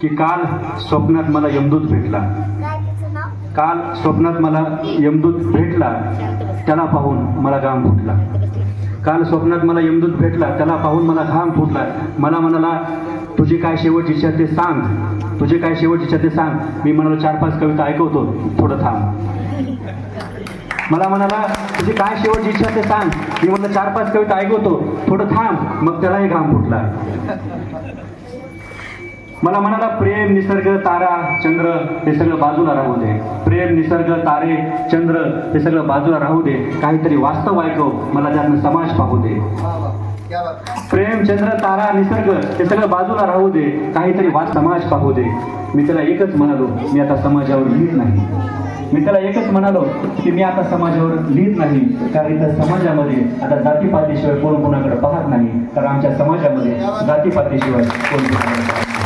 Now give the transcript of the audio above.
की काल स्वप्नात मला यमदूत भेटला. काल स्वप्नात मला यमदूत भेटला त्याला पाहून मला घाम फुटला. काल स्वप्नात मला यमदूत भेटला त्याला पाहून मला घाम फुटला. मला म्हणाला तुझी काय शेवट इच्छा ते सांग. तुझी काय शेवट इच्छा ते सांग. मी म्हणालो चार पाच कविता ऐकवतो थोडं थांब. मला म्हणाला तुझी काय शेवटची इच्छा ते सांग. मी म्हणलं चार पाच कविता ऐकवतो थोडं थांब. मग त्यालाही घाम फुटला. मला म्हणाला प्रेम निसर्ग तारा चंद्र हे सगळं बाजूला राहू दे. प्रेम निसर्ग तारे चंद्र हे सगळं बाजूला राहू दे. काहीतरी वास्तव ऐकव. मला त्यातनं समाज पाहू दे. प्रेम चंद्र तारा निसर्ग हे सगळं बाजूला राहू दे. काहीतरी वाच समाज पाहू दे. मी त्याला एकच म्हणालो मी आता समाजावर लिहित नाही. मी त्याला एकच म्हणालो की मी आता समाजावर लिहित नाही. कारण इथं समाजामध्ये आता जातीपातीशिवाय कोण कोणाकडे पाहत नाही. कारण आमच्या समाजामध्ये जातीपातीशिवाय कोण कोणाकडे पाहत नाही.